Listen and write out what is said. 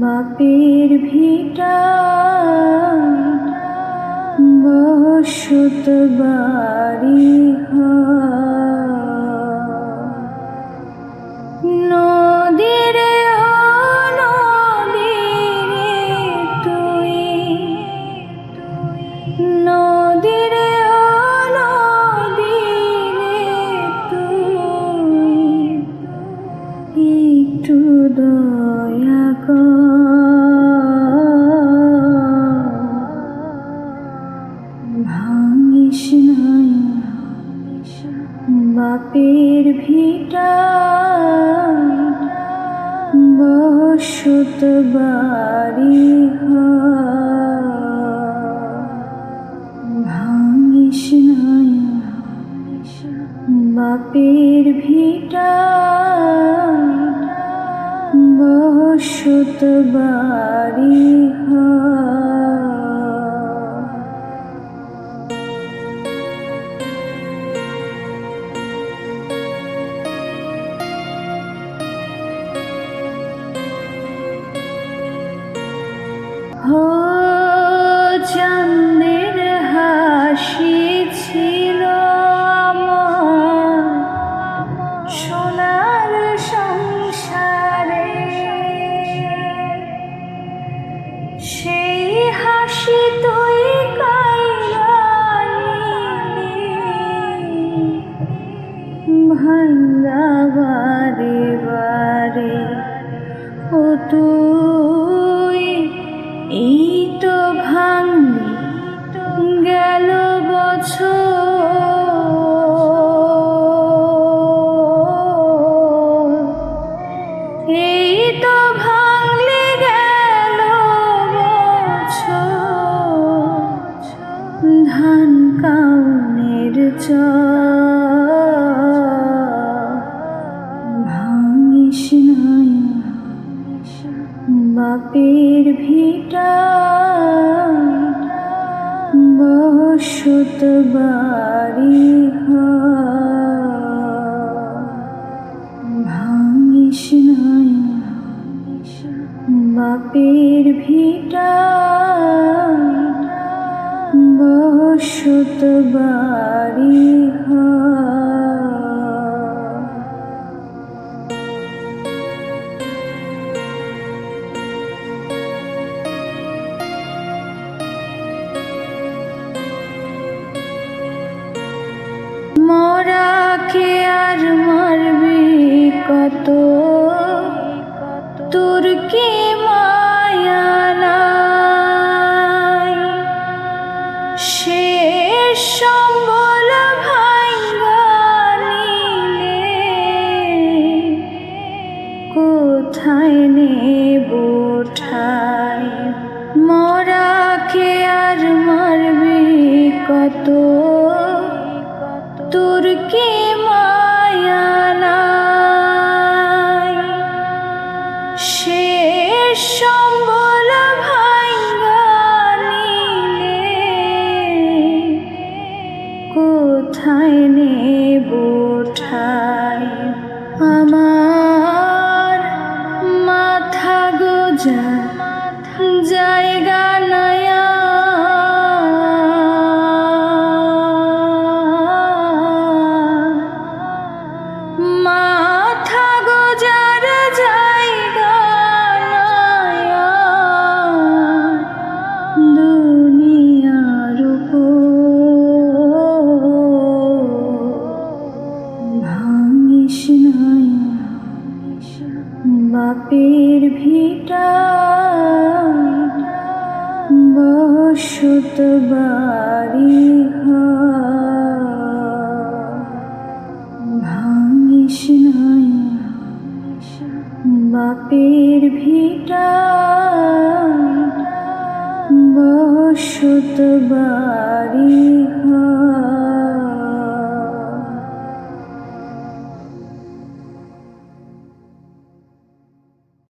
বাপের ভিটা বসত বাড়ি হয় একটু দয়া ভাঙিস বাপের ভিটা। বসত বাড়ি বসত বাড়ি কাউনের চ ভাঙিস বাপের ভিটা বসত বাড়ি ঘর। বসত শেষ সম্বল ভাঙ্গা নিলে। কোথায় নেব মরাকে আর মারবে কত জায়গা নয়া। মাথা বসত বাড়ি। ভাঙিস বাপের ভিটা বসত বাড়ি